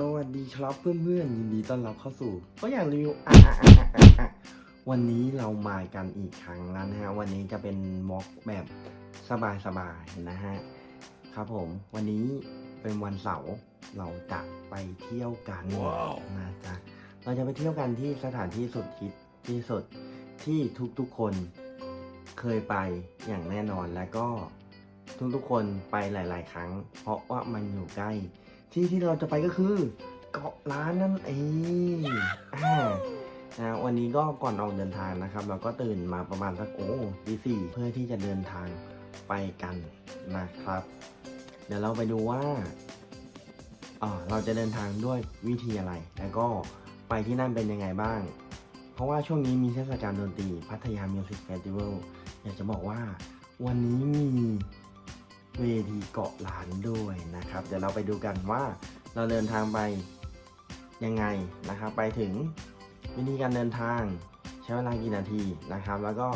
สวัสดีครับเพื่อนๆยินดีต้อนรับเข้าสู่ก็อย่างรีวิวอะอะอะอะอะอะวันนี้เรามากันอีกครั้งแล้วนะฮะวันนี้จะเป็นม็อกแบบสบายๆนะฮะครับผมวันนี้เป็นวันเสาร์เราจะไปเที่ยวกันว้าวนะจ๊ะเราจะไปเที่ยวกันที่สถานที่สุดฮิตที่สุดที่ทุกๆคนเคยไปอย่างแน่นอนแล้วก็ทุกๆคนไปหลาย ๆ ครั้ง เพราะว่ามันอยู่ใกล้ ที่ที่เราจะไปก็คือเกาะล้านนั่นเองอ่านะวันนี้ก็ก่อนออกเดินทางนะครับ เราก็ตื่นมาประมาณสักโอ้ตีสี่เพื่อที่จะเดินทางไปกันนะครับ เดี๋ยวเราไปดูว่าอ่าเราจะเดินทางด้วยวิธีอะไร แล้วก็ไปที่นั่นเป็นยังไงบ้าง เพราะว่าช่วงนี้มีเทศกาลดนตรีพัทยามิวสิกเฟสติวัลอยากจะบอกว่าวันนี้มี เวทีเกาะล้านด้วยนะครับ เดี๋ยวเราไปดูกันว่าเราเดินทางไปยังไงนะครับ ไปถึงวิธีการเดินทางใช้เวลากี่นาทีนะครับ แล้วก็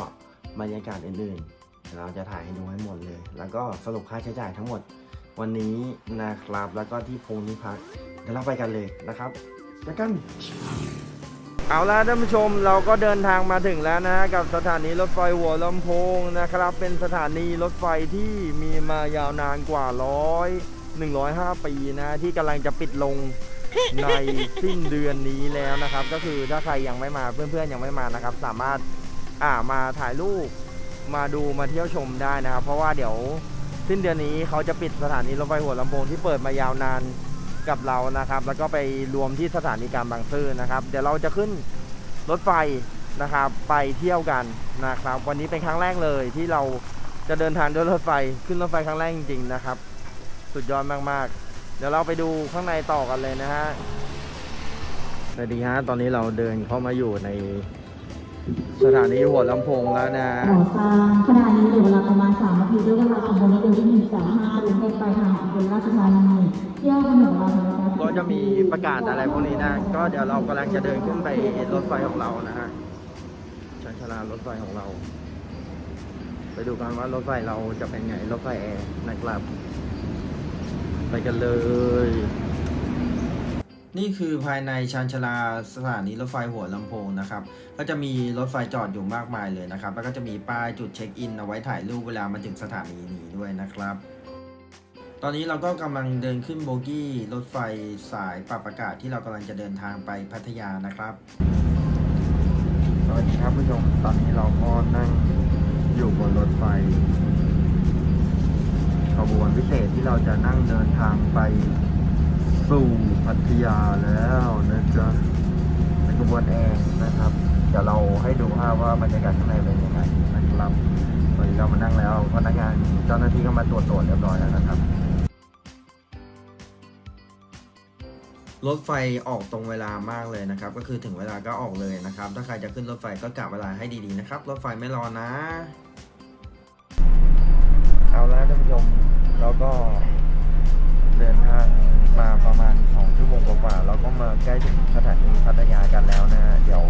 บรรยากาศอื่นๆเดี๋ยวเราจะถ่ายให้ดูให้หมดเลย แล้วก็สรุปค่าใช้จ่ายทั้งหมดวันนี้นะครับ แล้วก็ที่พงที่พักเดี๋ยวเราไปกันเลยนะครับเจอกัน เอาละท่านผู้ชมเราก็เดินทางมาถึงแล้วนะ กับสถานีรถไฟหัวลำโพงนะครับ เป็นสถานีรถไฟที่มีมายาวนานกว่าร้อยหนึ่งร้อยห้าปีนะ ที่กำลังจะปิดลงในสิ้นเดือนนี้แล้วนะครับ ก็คือถ้าใครยังไม่มาเพื่อนๆยังไม่มานะครับ สามารถอ่ามาถ่ายรูปมาดูมาเที่ยวชมได้นะครับ เพราะว่าเดี๋ยวสิ้นเดือนนี้เขาจะปิดสถานีรถไฟหัวลำโพงที่เปิดมายาวนาน กับเรานะครับ แล้วก็ไปรวมที่สถานีกลางบางซื่อนะครับ เดี๋ยวเราจะขึ้นรถไฟนะครับ ไปเที่ยวกันนะครับ วันนี้เป็นครั้งแรกเลยที่เราจะเดินทางด้วยรถไฟขึ้นรถไฟครั้งแรกจริงๆนะครับ สุดยอดมากๆ เดี๋ยวเราไปดูข้างในต่อกันเลยนะฮะสวัสดีฮะตอนนี้เราเดินเข้ามาอยู่ใน สถานีหัวลำโพงแล้วนะก่อสร้างขณะนี้เหลือเวลาประมาณ3นาทีด้วยเวลาของบนรถยนต์ที่1 3 5กรุงเทพไปทางอุบลราชธานีเที่ยวกันหนึ่งวันนะคะก็จะมีประกาศอะไรพวกนี้นะ ก็เดี๋ยวเรากำลังจะเดินขึ้นไปรถไฟของเรานะฮะชันชาลารถไฟของเรา ไปดูกันว่ารถไฟเราจะเป็นไงรถไฟแอร์นะครับ ไปกันเลย นี่คือภายในชานชาลาสถานีรถไฟหัวลำโพงนะครับ ก็จะมีรถไฟจอดอยู่มากมายเลยนะครับ แล้วก็จะมีป้ายจุดเช็คอินเอาไว้ถ่ายรูปเวลามาถึงสถานีนี้ด้วยนะครับ ตอนนี้เราก็กำลังเดินขึ้นโบกี้รถไฟสายปรับอากาศที่เรากำลังจะเดินทางไปพัทยานะครับ สวัสดีครับผู้ชม ตอนนี้เราก็นั่งอยู่บนรถไฟขบวนพิเศษที่เราจะนั่งเดินทางไป สู่พัทยาแล้วนะจ๊ะเป็นขบวนแอร์นะครับ เดี๋ยวเราให้ดูภาพว่าบรรยากาศข้างในเป็นยังไงนะครับตอนนี้เรามานั่งแล้วพนักงานเจ้าหน้าที่ก็มาตรวจตรวจเรียบร้อยแล้วนะครับ รถไฟออกตรงเวลามากเลยนะครับ ก็คือถึงเวลาก็ออกเลยนะครับ ถ้าใครจะขึ้นรถไฟก็กะเวลาให้ดีๆนะครับ รถไฟไม่รอนะ เอาละท่านผู้ชมเราก็ เดินทางมาประมาณ 2 ชั่วโมงกว่าๆเราก็มาใกล้ถึงสถานีพัทยากันแล้วนะฮะเดี๋ยว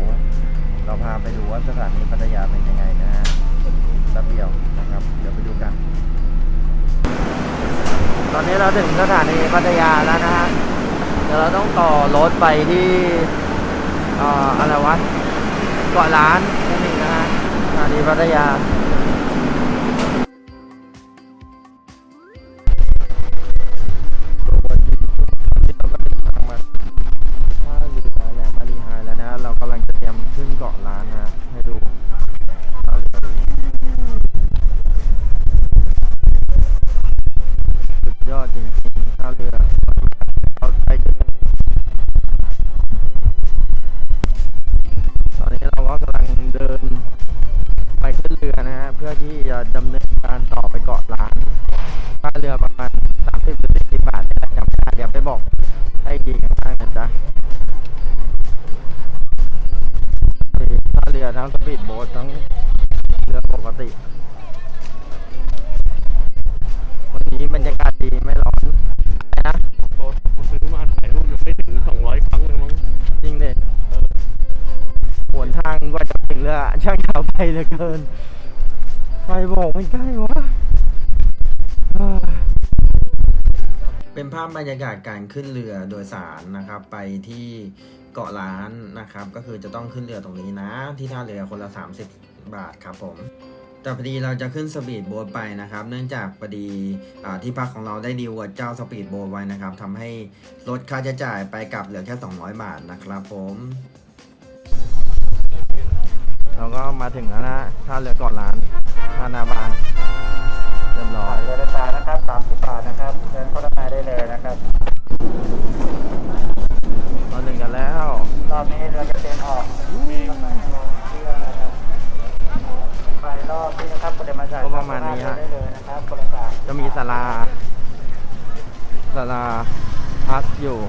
เราพาไปดูว่าสถานีพัทยาเป็นยังไงนะฮะแป๊บเดียวนะครับ เดี๋ยวไปดูกัน ตอนนี้เราถึงสถานีพัทยาแล้วนะฮะเดี๋ยวเราต้องต่อรถไปที่อ่ออะไรวะเกาะล้านนั่นเองนะฮะสถานีพัทยา ดำเนินการต่อไปเกาะล้านค่าเรือประมาณสามสิบหรือสี่สิบบาทเนี่ยจำไม่ได้เดี๋ยวไปบอกให้ดีกันบ้างนะจ๊ะนี่ค่าเรือทั้งสปีดโบ๊ททั้งเรือปกติ วันนี้บรรยากาศดีไม่ร้อนนะก็ซื้อมาถ่ายรูปยังไม่ถึง200ครั้งเลยมั้งจริงเลยหวนทางกว่าจะถึงเรือช่างยาวไปเหลือเกิน ใครบอกมันใกล้วะเป็นเป็นภาพบรรยากาศการขึ้นเรือโดยสารนะครับ ไปที่เกาะล้านนะครับ ก็คือจะต้องขึ้นเรือตรงนี้นะ ที่ท่าเรือคนละ 30 บาทครับผมแต่พอดีเราจะขึ้นสปีดโบ๊ทไปนะครับ เนื่องจากพอดีอาที่พักของเราได้ดีลกับเจ้าสปีดโบ๊ทไว้นะครับทำให้ลดค่าใช้จ่ายไปกลับเหลือแค่ 200 บาทนะครับผม เราก็มาถึงแล้วนะท่าเรือเกาะล้านท่านาบานเรียบร้อยเรือโดยสารนะครับ30บาทนะครับเดินเข้าด้านในได้เลยนะครับมาถึงกันแล้วรอบนี้เรือจะเต็มออกมีกาแฟรอเรือนะครับไปรอบนี้นะครับคุณเดมาจ่ายก็ประมาณนี้ฮะได้เลยนะครับคนละสามจะมีศาลาศาลาพักอยู่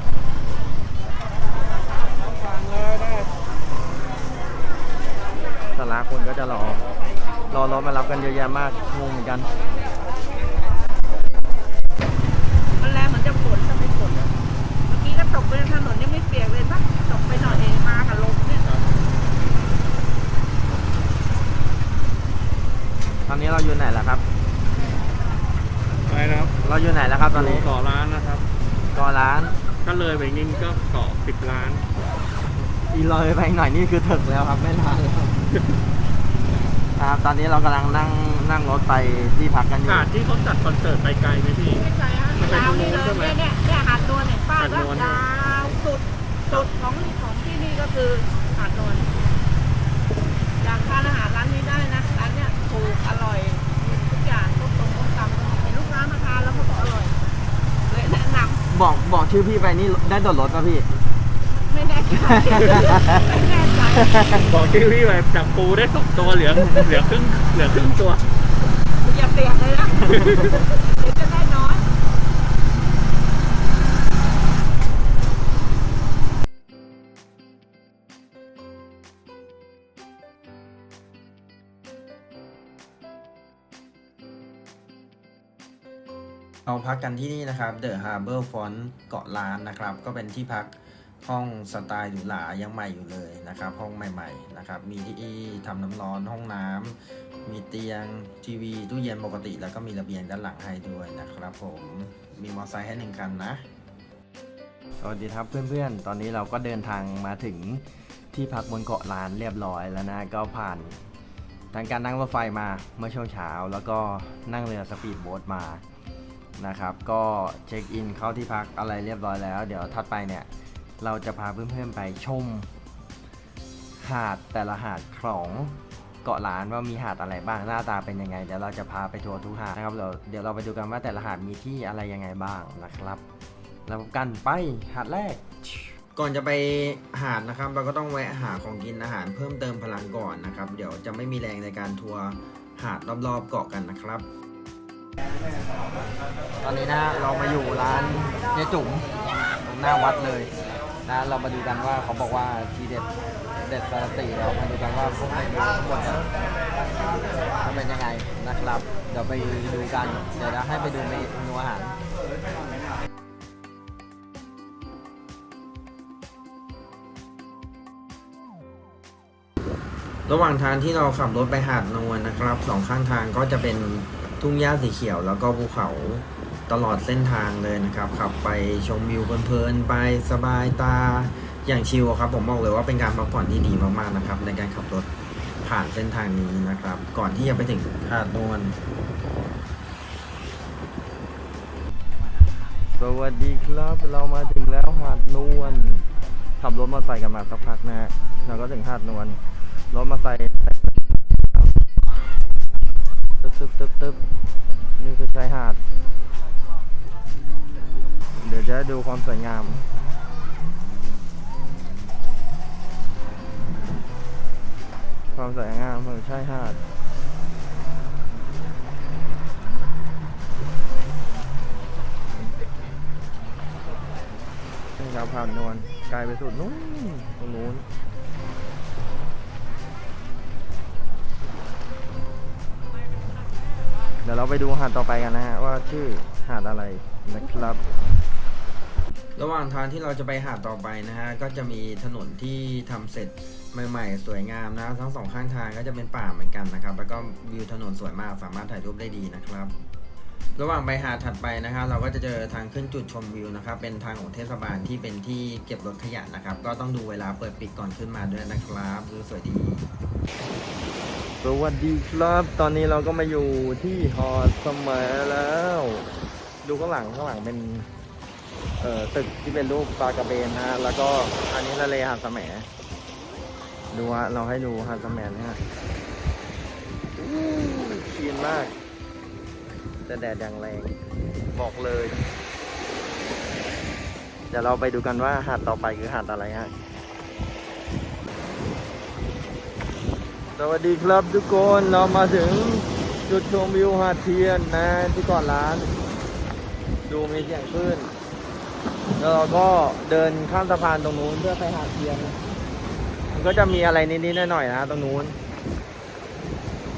ศาลาคนก็จะรอ รอรถมารับกันเยอะแยะมากงงเหมือนกันมันแรงเหมือนจะฝนจะไม่ฝนอะเมื่อกี้ก็ตกไปถนนยังไม่เปียกเลยปะตกไปหน่อยเองมากับลมเนี่ยตอนนี้เราอยู่ไหนแล้วครับ ไปนะครับเราอยู่ไหนแล้วครับตอนนี้เกาะร้านนะครับเก็ร้านถ้าเลยไปนิดก็เกาะสิบล้าน อีเลยไปหน่อยนี่คือถึกแล้วครับไม่นานแล้ว ครับตอนนี้เรากำลังนั่งนั่งรถไปที่พักกันอยู่ หาดที่เขาจัดคอนเสิร์ตไปไกลไหมพี่ ไม่ไกลฮะมันเป็นยาวนี่เลยใช่ไหมเนี่ยเนี่ยเนี่ยหาดนวลเนี่ยป้าหาดก็นวลยาวสุดสุดของของที่นี่ก็คือหาดนวลอยากทานอาหารร้านนี้ได้นะร้านเนี้ยถูกอร่อยมีทุกอย่างทุกตรงทุกตำเห็นลูกค้ามาทานแล้วเขาบอกอร่อยเลยแนะนบอกบอกชื่อพี่ไปนี่ได้ส่วนลดป่ะพี่ำไม่แน่ใจไม่แน่ใจ บอกที่พี่ไปจับปูได้สองตัวเหลือเหลือครึ่งเหลือครึ่งตัวอย่าเปียกเลยนะเดี๋ยวจะได้น้อยเราพักกันที่นี่นะครับ The Harbor Front เกาะล้านนะครับ ก็เป็นที่พัก ห้องสไตล์หรูหรายังใหม่อยู่เลยนะครับ ห้องใหม่ๆนะครับ มีที่ทำน้ำร้อนห้องน้ำมีเตียงทีวีตู้เย็นปกติ แล้วก็มีระเบียงด้านหลังให้ด้วยนะครับผมมีมอเตอร์ไซค์ให้หนึ่งคันนะสวัสดีครับเพื่อนๆ ตอนนี้เราก็เดินทางมาถึงที่พักบนเกาะล้านเรียบร้อยแล้วนะ ก็ผ่านทางการนั่งรถไฟมาเมื่อช่วงเช้า แล้วก็นั่งเรือสปีดโบ๊ทมานะครับ ก็เช็คอินเข้าที่พักอะไรเรียบร้อยแล้ว เดี๋ยวถัดไปเนี่ย เราจะพาเพื่อนๆไปชม หาดแต่ละหาดของเกาะล้านว่ามีหาดอะไรบ้างหน้าตาเป็นยังไงเดี๋ยวเราจะพาไปทัวร์ทุกหาดนะครับเดี๋ยวเดี๋ยวเราไปดูกันว่าแต่ละหาดมีที่อะไรยังไงบ้างนะครับแล้วกันไปหาดแรก ก่อนจะไปหาดนะครับ เราก็ต้องแวะหาของกินอาหารเพิ่มเติมพลังก่อนนะครับ เดี๋ยวจะไม่มีแรงในการทัวร์หาดรอบๆเกาะกันนะครับ ตอนนี้นะเรามาอยู่ร้านเจ๊จุ๋มตรงหน้าวัดเลย นะเรามาดูกันว่าเขาบอกว่าทีเด็ดเด็ดสารติเรามาดูกันว่าพวกเมนูทั้งหมดนี่ยมันเป็นยังไงนะครับ เดี๋ยวไปดูกันเดี๋ยวเราให้ไปดูเมนูอาหารระหว่างทางที่เราขับรถไปหาดนวลนะครับสองข้างทางก็จะเป็นทุ่งหญ้าสีเขียวแล้วก็ภูเขา ตลอดเส้นทางเลยนะครับ ขับไปชมวิวเพลินๆไปสบายตาอย่างชิลครับ ผมบอกเลยว่าเป็นการพักผ่อนที่ดีมากๆนะครับ ในการขับรถผ่านเส้นทางนี้นะครับ ก่อนที่จะไปถึงหาดนวลสวัสดีครับ เรามาถึงแล้วหาดนวลขับรถมาใส่กันมาสักพักนะฮะเราก็ถึงหาดนวลรถมาใส่ตึ๊บตึ๊บตึ๊บตึ๊บนี่คือชายหาด ดี๋ยวดูความสวยงามความสวยงามของชายหาดนี่ครับผ่านนวลไกลไปสุดนู้นตรงนู้นเดี๋ยวเราไปดูหาดต่อไปกันนะฮะว่าชื่อหาดอะไรนะครับ ระหว่างทางที่เราจะไปหาดต่อไปนะฮะก็จะมีถนนที่ทำเสร็จใหม่ๆ สวยงามนะทั้งสองข้างทางก็จะเป็นป่าเหมือนกันนะครับ แล้วก็วิวถนนสวยมากสามารถถ่ายรูปได้ดีนะครับ ระหว่างไปหาดถัดไปนะครับ เราก็จะเจอทางขึ้นจุดชมวิวนะครับ เป็นทางของเทศบาลที่เป็นที่เก็บรถขยะนะครับ ก็ต้องดูเวลาเปิดปิดก่อนขึ้นมาด้วยนะครับดูสวยดีสวัสดีครับ ตอนนี้เราก็มาอยู่ที่หอสมอแล้ว ดูข้างหลังข้างหลังเป็น ตึกที่เป็นรูปปลากระเบนนะฮะแล้วก็อันนี้ทะเลหาดสมดูฮะเราให้ดูหาดสมนะฮะอู้ชีนมากแต่แดดอย่างแรง บอกเลย เดี๋ยวเราไปดูกันว่าหาดต่อไปคือหาดอะไรฮะสวัสดีครับทุกคนเรามาถึงจุดชมวิวหาดเทียนนะที่ก่อนร้าน ดูมีเสียงคลื่น แล้วเราก็เดินข้ามสะพานตรงนู้นเพื่อไปหาดเทียนมันก็จะมีอะไรนิดๆหน่อยๆนะตรงนู้น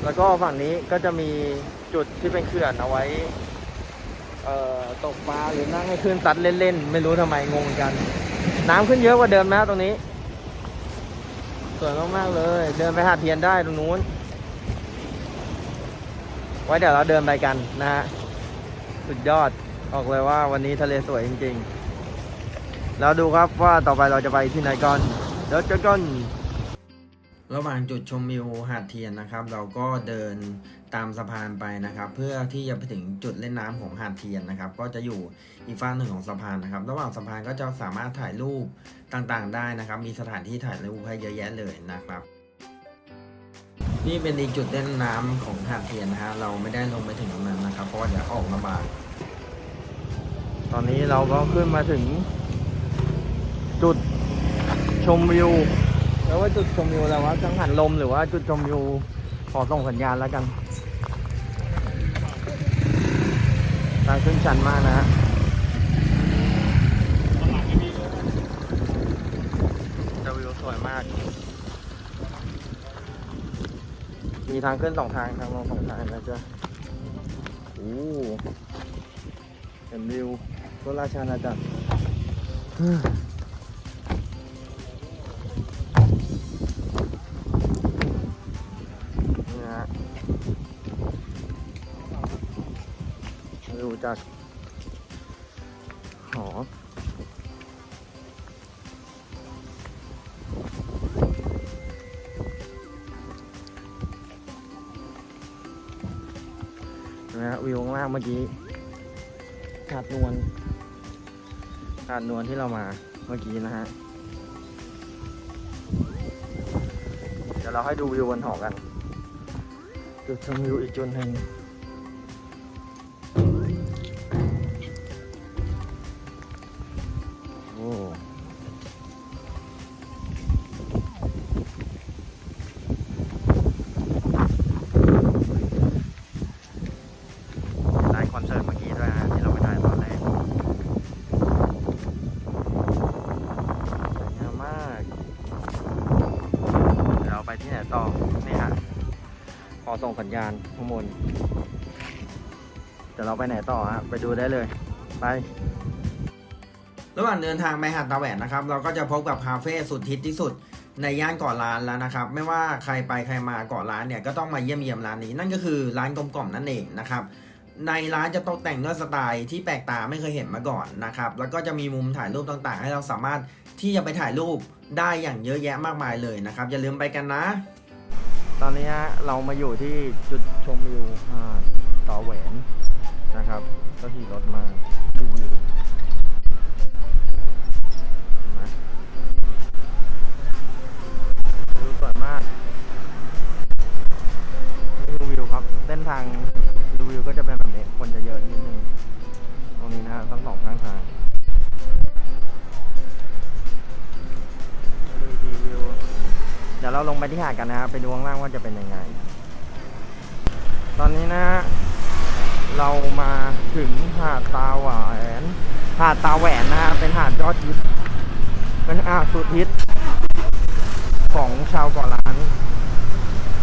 แล้วก็ฝั่งนี้ก็จะมีจุดที่เป็นเขื่อนเอาไว้ เอ่อตกปลาหรือนั่งให้คลื่นซัดเล่นๆ ไม่รู้ทำไมงงกัน น้ำขึ้นเยอะกว่าเดิมนะตรงนี้ สวยมากๆเลย เดินไปหาดเทียนได้ตรงนู้น ไว้เดี๋ยวเราเดินไปกันนะฮะ สุดยอดบอกเลยว่าวันนี้ทะเลสวยจริง ๆ แล้วดูครับว่าต่อไปเราจะไปที่ไหนกันเดี๋ยวเจอกันระหว่างจุดชมวิวหาดเทียนนะครับ เราก็เดินตามสะพานไปนะครับ เพื่อที่จะไปถึงจุดเล่นน้ำของหาดเทียนนะครับ ก็จะอยู่อีกฝั่งหนึ่งของสะพานนะครับ ระหว่างสะพานก็จะสามารถถ่ายรูปต่างๆ ได้นะครับ มีสถานที่ถ่ายรูปให้เยอะแยะเลยนะครับ นี่เป็นอีกจุดเล่นน้ำของหาดเทียนนะฮะเราไม่ได้ลงไปถึงตรงนั้นนะครับ เพราะว่าเดี๋ยวออกลำบากตอนนี้เราก็ขึ้นมาถึง จุดชมวิวแล้วว่าจุดชมวิวอะไรวะกังหันลมหรือว่าจุดชมวิวขอส่งสัญญาณแล้วกันทางขึ้นชันมากนะฮะแต่วิวสวยมาก มีทางขึ้นสองทางทางลงสองทางนะจ๊ะโอ้เห็นวิวก็ราชาณาจักร จากหอนะฮะวิวข้างล่างเมื่อกี้หาดนวลหาดนวลที่เรามาเมื่อกี้นะฮะ เดี๋ยวเราให้ดูวิวบนหอกัน จุดชมวิวอีกจุดหนึ่ง สัญญาณข้างบนเดี๋ยวเราไปไหนต่อฮะไปดูได้เลยไประหว่างเดินทางไปหาดตาแหวนนะครับ เราก็จะพบกับคาเฟ่สุดฮิตที่สุดในย่านเกาะล้านแล้วนะครับ ไม่ว่าใครไปใครมาเกาะล้านเนี่ยก็ต้องมาเยี่ยมเยียมร้านนี้ นั่นก็คือร้านกลมกล่อมนั่นเองนะครับ ในร้านจะตกแต่งด้วยสไตล์ที่แปลกตาไม่เคยเห็นมาก่อนนะครับ แล้วก็จะมีมุมถ่ายรูปต่างๆ ให้เราสามารถที่จะไปถ่ายรูปได้อย่างเยอะแยะมากมายเลยนะครับ อย่าลืมไปกันนะ ตอนนี้ฮะเรามาอยู่ที่จุดชมวิวหาดตอแหวนนะครับ ก็ขี่รถมาดูวิวนไหมวิวสวยมากนี่ดูวิวครับเส้นทางดูวิวก็จะเป็นแบบนี้คนจะเยอะนิดนึง ตรงนี้นะฮะทั้งสองข้างทาง เดี๋ยวเราลงไปที่หาดกันนะครับไปดูข้างล่างว่าจะเป็นยังไง ตอนนี้นะฮะเรามาถึงหาดตาหวานหาดตาแหวนนะฮะเป็นหาดยอดฮิตเป็นหาดสุดฮิตของชาวเกาะล้าน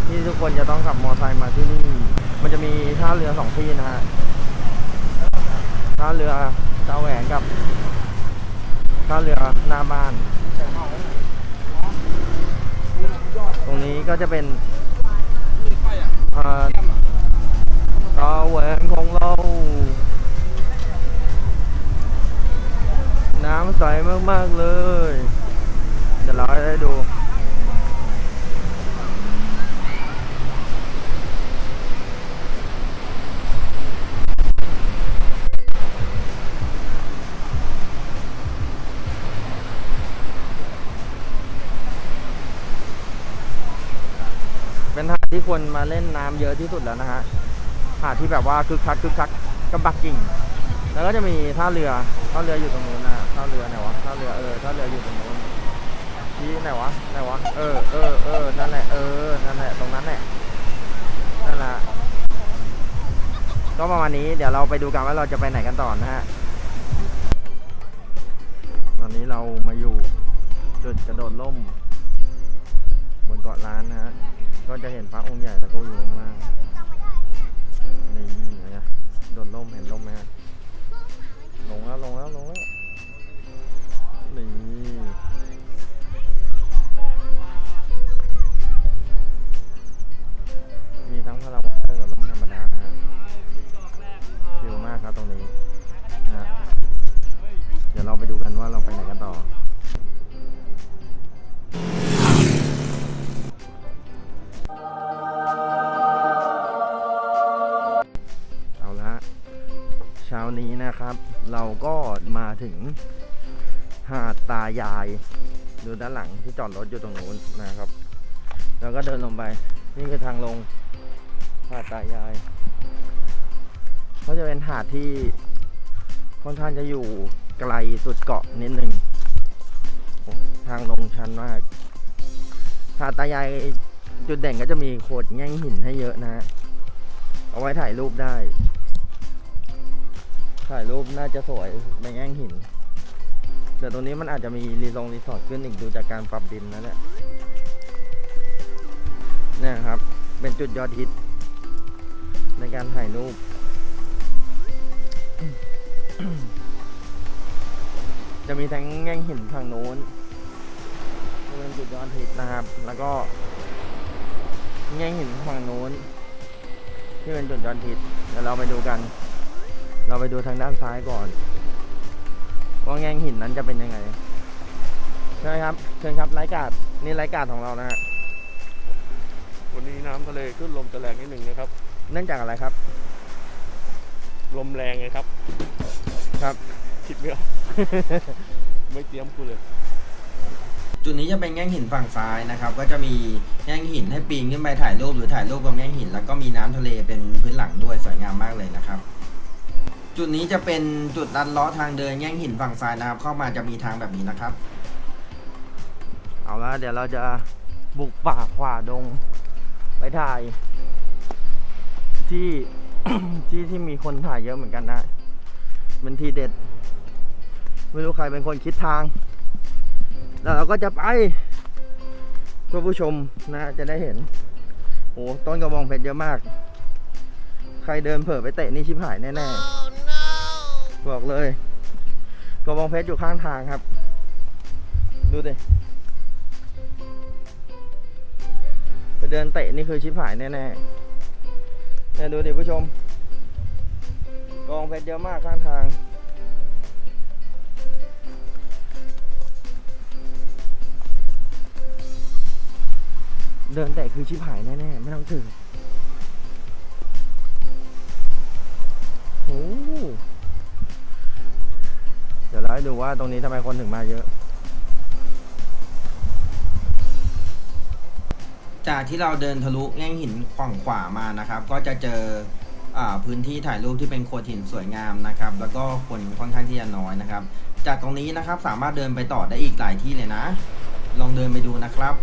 ที่ทุกคนจะต้องขับมอเตอร์ไซค์มาที่นี่ มันจะมีท่าเรือสองที่นะฮะท่าเรือตาแหวนกับท่าเรือหน้าบ้าน ตรงนี้ก็จะเป็นเอ่อตตาแหวนของเรา น้ำใสมาก ๆ เลย เดี๋ยวเราให้ได้ดู คนมาเล่นน้ำเยอะที่สุดแล้วนะฮะหาดที่แบบว่าคึกคักคึกคักกำบักกิ่ง แล้วก็จะมีท่าเรือท่าเรืออยู่ตรงนู้นนะท่าเรือไหนวะท่าเรือเออท่าเรืออยู่ตรงนู้นที่ไหนวะไหนวะเออเออเออนั่นแหละเออนั่นแหละตรงนั้นแหละนั่นแหละก็ประมาณนี้เดี๋ยวเราไปดูกันว่าเราจะไปไหนกันต่อนะฮะตอนนี้เรามาอยู่จุดกระโดดร่มบนเกาะล้านนะฮะ ก็จะเห็นพระองค์ใหญ่แล้วก็อยู่ข้างล่างาดตายาย ดูด้านหลังที่จอดรถอยู่ตรงนู้นนะครับ แล้วก็เดินลงไปนี่คือทางลงหาดตายายเขาจะเป็นหาดที่ค่อนข้างจะอยู่ไกลสุดเกาะนิดนึงทางลงชันมากหาดตายายจุดเด่นก็จะมีโขดแง่งหินให้เยอะนะฮะเอาไว้ถ่ายรูปได้ ถ่ายรูปน่าจะสวยในแง่งหิน เดี๋ยวตรงนี้มันอาจจะมีรีสอร์ทรีสอร์ทขึ้นอีกดูจากการปรับดินนะเนี่ยเนี่ยครับ เป็นจุดยอดฮิต ในการถ่ายรูปจะมีทั้งแง่งหินทางโน้นที่เป็นจุดยอดฮิตนะครับ แล้วก็ แง่งหินฝั่งโน้น ที่เป็นจุดยอดฮิตเดี๋ยวเราไปดูกัน เราไปดูทางด้านซ้ายก่อน ว่าแง่งหินนั้นจะเป็นยังไงใช่ไหมครับเชิญครับไร้กาดนี่ไร้กาดของเรานะฮะวันนี้น้ำทะเลขึ้นลมจะแรงนิดหนึ่งนะครับ เนื่องจากอะไรครับ ลมแรงไงครับ ครับคิดไม่ออก ไม่เตรียมกูเลย จุดนี้จะเป็นแง่งหินฝั่งซ้ายนะครับ ก็จะมีแง่งหินให้ปีนขึ้นไปถ่ายรูปหรือถ่ายรูปกับแง่งหิน แล้วก็มีน้ำทะเลเป็นพื้นหลังด้วยสวยงามมากเลยนะครับ จุดนี้จะเป็นจุดลัดเลาะทางเดินแง่งหินฝั่งซ้ายนะครับ เข้ามาจะมีทางแบบนี้นะครับ เอาละเดี๋ยวเราจะบุกป่าขวาดง ไปถ่าย ที่ ที่ที่มีคนถ่ายเยอะเหมือนกันนะเป็นทีเด็ด ไม่รู้ใครเป็นคนคิดทาง แล้วเราก็จะไปเพื่อผู้ชมนะ จะได้เห็นโอ้ต้นกระบองเพชรเยอะมาก ใครเดินเผลอไปเตะนี่ชิบหายแน่ๆ บอกเลยกระบองเพชรอยู่ข้างทางครับ ดูดิไปเดินเตะนี่คือชิบหายแน่ๆเนี่ยดูดิผู้ชมกองเพชรเยอะมากข้างทาง เดินแต่คือชิบหายแน่ๆไม่ต้องถึง ให้ดูว่าตรงนี้ทำไมคนถึงมาเยอะ จากที่เราเดินทะลุแง่งหินฝั่งขวามานะครับ ก็จะเจออาพื้นที่ถ่ายรูปที่เป็นโขดหินสวยงามนะครับ แล้วก็คนค่อนข้างที่จะน้อยนะครับ จากตรงนี้นะครับสามารถเดินไปต่อได้อีกหลายที่เลยนะ ลองเดินไปดูนะครับ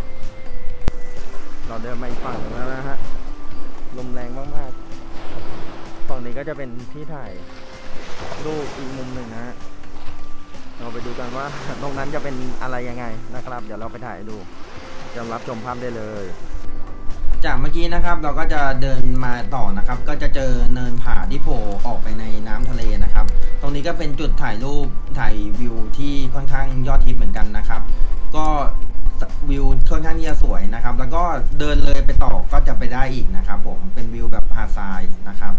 เราเดินมาอีกฝั่งหนึ่งแล้วนะฮะลมแรงมากๆฝั่งนี้ก็จะเป็นที่ถ่ายรูปอีกมุมหนึ่งนะฮะ เราไปดูกันว่าตรงนั้นจะเป็นอะไรยังไงนะครับ เดี๋ยวเราไปถ่ายดูจะรับชมภาพได้เลย จากเมื่อกี้นะครับเราก็จะเดินมาต่อนะครับ ก็จะเจอเนินผาที่โผล่ออกไปในน้ำทะเลนะครับ ตรงนี้ก็เป็นจุดถ่ายรูปถ่ายวิวที่ค่อนข้างยอดฮิตเหมือนกันนะครับ ก็วิวค่อนข้างที่จะสวยนะครับ แล้วก็เดินเลยไปต่อก็จะไปได้อีกนะครับ ผมเป็นวิวแบบหาดทรายนะครับ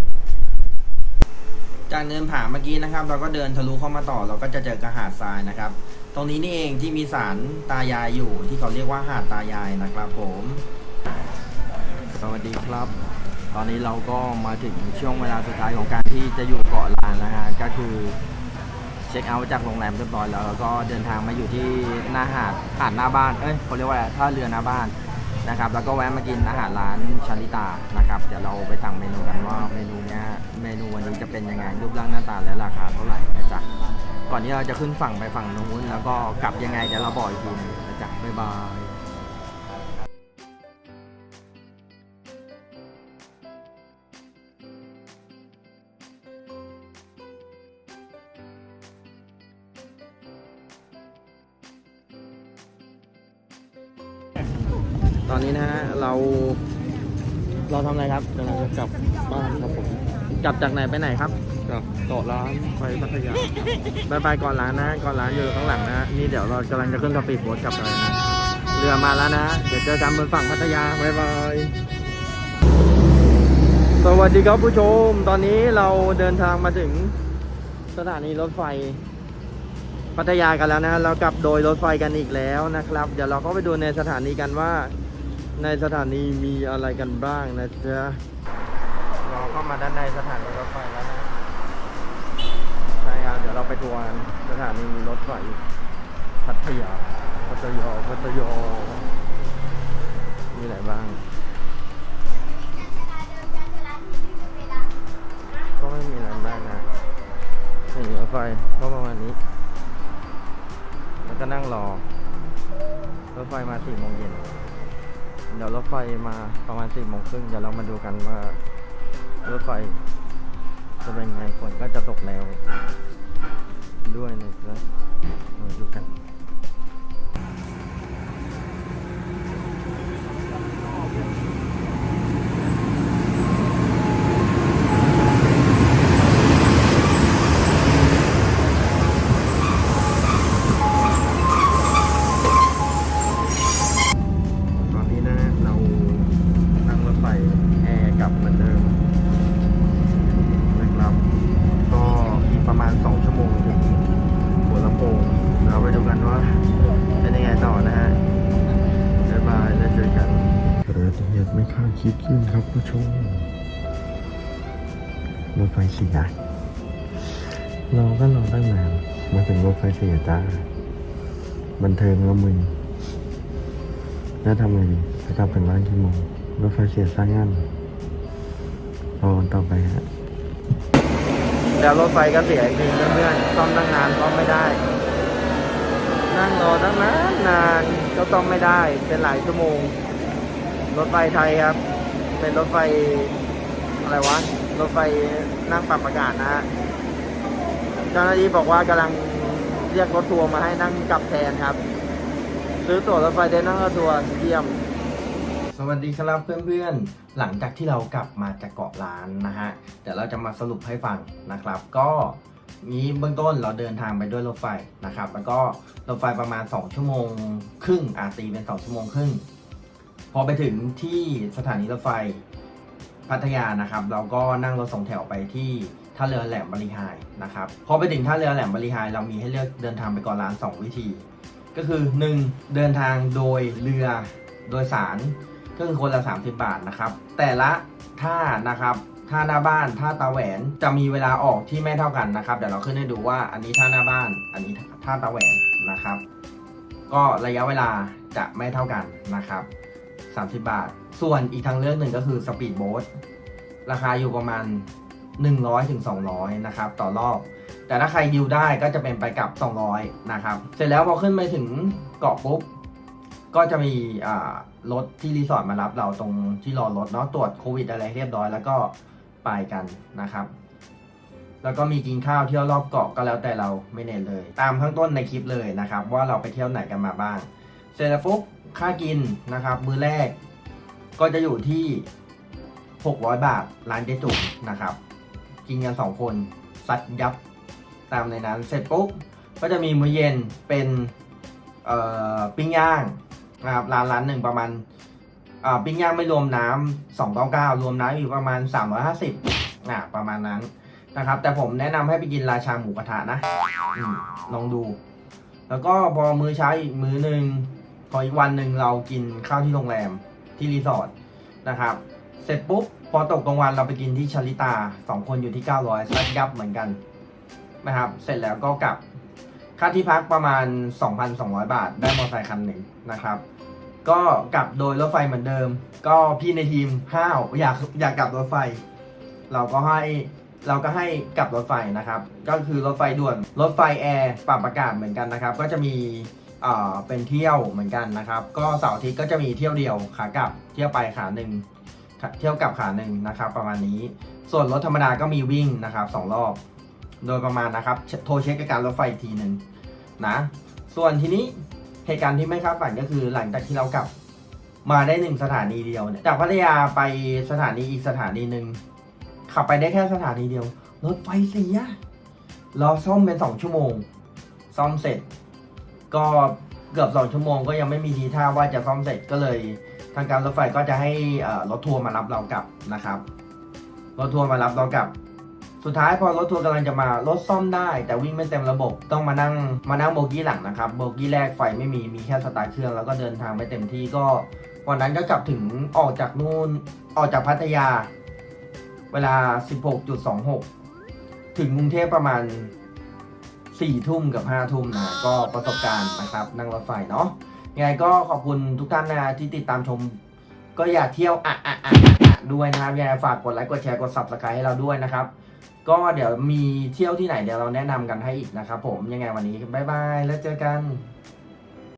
จากเนินผาเมื่อกี้นะครับ เราก็เดินทะลุเข้ามาต่อ เราก็จะเจอกระหาดทรายนะครับ ตรงนี้นี่เองที่มีศาลตายายอยู่ ที่เขาเรียกว่าหาดตายายนะครับผม สวัสดีครับ ตอนนี้เราก็มาถึงช่วงเวลาสุดท้ายของการที่จะอยู่เกาะลานนะฮะก็คือเช็คเอาท์จากโรงแรมเรียบร้อยแล้วแล้วก็เดินทางมาอยู่ที่หน้าหาดหาดหน้าบ้าน เอ้ยเขาเรียกว่าอะไรท่าเรือหน้าบ้าน นะครับ แล้วก็แวะมากินอาหารร้านชาลิตานะครับ เดี๋ยวเราไปสั่งเมนูกันว่าเมนูเนี้ยเมนูวันนี้จะเป็นยังไงรูปร่างหน้าตาและราคาเท่าไหร่นะจ๊ะก่อนที่เราจะขึ้นฝั่งไปฝั่งนู้นแล้วก็กลับยังไงเดี๋ยวเราบอกอีกทีนึงนะจ๊ะบ๊ายบาย บบ้านครับผมกลับจากไหนไปไหนครับกลับเกาะล้านไปพัทยาบายบายก่อนร้านนะก่อนร้านอยู่ข้างหลังนะ นี่เดี๋ยวเรากำลังจะขึ้นสปีดโบ๊ทกลับเลยนะเรือมาแล้วนะ เดี๋ยวเจอกันบนฝั่งพัทยาบายบายสวัสดีครับผู้ชม ตอนนี้เราเดินทางมาถึงสถานีรถไฟพัทยากันแล้วนะเรากลับโดยรถไฟกันอีกแล้วนะครับ เดี๋ยวเราก็ไปดูในสถานีกันว่า ในสถานีมีอะไรกันบ้างนะจ๊ะ เข้ามาด้านในสถานีรถไฟแล้วนะใช่ครับเดี๋ยวเราไปทัวร์สถานีรถไฟพัทยาพัทยาพัทยามีอะไรบ้าง ก็ไม่มีอะไรมากนะนี่รถไฟก็ประมาณนี้ แล้วก็นั่งรอ รถไฟมาสี่โมงเย็นเดี๋ยวรถไฟมาประมาณสี่โมงครึ่งเดี๋ยวเรามาดูกันว่า รถไฟจะเป็นไงฝนก็จะตกแล้ว ด้วยนะครับมาดูกัน กิดเหตุไม่คาดคิดขึ้นครับผู้ชมรถไฟเสียเราก็รอตั้งนานมาถึงรถไฟเสียจ้าบันเทิงล้วมึงแล้วทำไงดีจะกลับถึงบ้านกี่โมงรถไฟเสียสร้างงานรอกันต่อไปฮะแล้วรถไฟก็เสียอีกทีเพื่อนๆซ่อมตั้งนานซ่อมไม่ได้ นั่งรอตั้งนานนานก็ซ่อมไม่ได้เป็นหลายชั่วโมง รถไฟไทยครับ เป็นรถไฟอะไรวะ รถไฟนั่งปรับอากาศนะฮะ เจ้าหน้าที่บอกว่ากำลังเรียกรถทัวร์มาให้นั่งกลับแทนครับ ซื้อตั๋วรถไฟได้นั่งรถทัวร์เยี่ยม สวัสดีครับเพื่อนๆ หลังจากที่เรากลับมาจากเกาะล้านนะฮะ เดี๋ยวเราจะมาสรุปให้ฟังนะครับ ก็มีเบื้องต้นเราเดินทางไปด้วยรถไฟนะครับ แล้วก็รถไฟประมาณ 2 ชั่วโมง ครึ่งอาตีเป็น 2 ชั่วโมงครึ่ง พอไปถึงที่สถานีรถไฟพัทยานะครับ เราก็นั่งรถสองแถวไปที่ท่าเรือแหลมบริหายนะครับ พอไปถึงท่าเรือแหลมบริหาย เรามีให้เลือกเดินทางไปเกาะล้าน 2 วิธี ก็คือ 1. เดินทางโดยเรือโดยสารก็คือคนละ 30 บาทนะครับ แต่ละท่านะครับท่าหน้าบ้านท่าตาแหวนจะมีเวลาออกที่ไม่เท่ากันนะครับเดี๋ยวเราขึ้นให้ดูว่าอันนี้ท่าหน้าบ้าน อันนี้ท่าตาแหวนนะครับ ก็ระยะเวลาจะไม่เท่ากันนะครับ 30 บาท ส่วนอีกทางเลือกหนึ่งก็คือสปีดโบ๊ทราคาอยู่ประมาณ 100ถึง200 นะครับ ต่อรอบ แต่ถ้าใครดิวได้ก็จะเป็นไปกับ 200 นะครับ เสร็จแล้วพอขึ้นไปถึงเกาะปุ๊บ ก็จะมีรถที่รีสอร์ทมารับเราตรงที่รอรถเนาะตรวจโควิดอะไรเรียบร้อยแล้วก็ไปกันนะครับ แล้วก็มีกินข้าวเที่ยวรอบเกาะก็แล้วแต่เราไม่เน้นเลย ตามข้างต้นในคลิปเลยนะครับ ว่าเราไปเที่ยวไหนกันมาบ้าง เสร็จแล้วปุ๊บ ค่ากินนะครับ มื้อแรกก็จะอยู่ที่ 600 บาทร้านเจ๊จุ๋มนะครับ กินกันสองคนซัดยับตามในนั้นเสร็จปุ๊บก็จะมีมื้อเย็นเป็นปิ้งย่างนะครับร้านร้านหนึ่งประมาณปิ้งย่างไม่รวมน้ำ299รวมน้ำอยู่ประมาณ 350อ่าประมาณนั้นนะครับ แต่ผมแนะนำให้ไปกินราชาหมูกระทะนะอลองดู แล้วก็พอมื้อเช้าอีกมื้อหนึ่ง พออีกวันหนึ่งเรากินข้าวที่โรงแรมที่รีสอร์ทนะครับ เสร็จปุ๊บพอตกกลางวันเราไปกินที่ชลิตาสองคนอยู่ที่900ซัดยับเหมือนกันนะครับ เสร็จแล้วก็กลับค่าที่พักประมาณ 2,200 บาท ได้มอเตอร์ไซค์คันหนึ่งนะครับ ก็กลับโดยรถไฟเหมือนเดิม ก็พี่ในทีมห้าวอยากอยากกลับรถไฟ เราก็ให้เราก็ให้กลับรถไฟนะครับ ก็คือรถไฟด่วนรถไฟแอร์ปรับอากาศเหมือนกันนะครับ ก็จะมี เออเป็นเที่ยวเหมือนกันนะครับ ก็เสาร์อาทิตย์ก็จะมีเที่ยวเดียวขากลับเที่ยวไปขาหนึ่งเที่ยวกลับขาหนึ่งนะครับ ประมาณนี้ ส่วนรถธรรมดาก็มีวิ่งนะครับสองรอบ โดยประมาณนะครับโทรเช็คกับการรถไฟอีกทีหนึ่งนะส่วนทีนี้เหตุการณ์ที่ไม่คาดฝันก็คือหลังจากที่เรากลับมาได้หนึ่งสถานีเดียวเนี่ยจากพัทยาไปสถานีอีกสถานีหนึ่งขับไปได้แค่สถานีเดียวรถไฟเสียรอซ่อมเป็นสองชั่วโมง ซ่อมเสร็จ ก็เกือบสองชั่วโมงก็ยังไม่มีทีท่าว่าจะซ่อมเสร็จก็เลย ทางการรถไฟก็จะให้รถทัวร์มารับเรากลับนะครับ รถทัวร์มารับเรากลับ สุดท้ายพอรถทัวร์กำลังจะมารถซ่อมได้ แต่วิ่งไม่เต็มระบบต้องมานั่งมานั่งโบกี้หลังนะครับโบกี้แรกไฟไม่มีมีแค่สตาร์ทเครื่องแล้วก็เดินทางไม่เต็มที่ก็วันนั้นก็กลับถึงออกจากนู่นออกจากพัทยา เวลา 16.26 ถึงกรุงเทพประมาณ 4ทุ่มกับ5ทุ่มนะก็ประสบการณ์นะครับนั่งรถไฟเนาะยังไงก็ขอบคุณทุกท่านนะที่ติดตามชม ก็อย่าเที่ยวอะอะอะอะอะด้วยนะครับยังไงฝากกดไลค์กดแชร์กด subscribe ให้เราด้วยนะครับ ก็เดี๋ยวมีเที่ยวที่ไหนเดี๋ยวเราแนะนำกันให้อีกนะครับผมยังไงวันนี้บ๊ายบายแล้วเจอกัน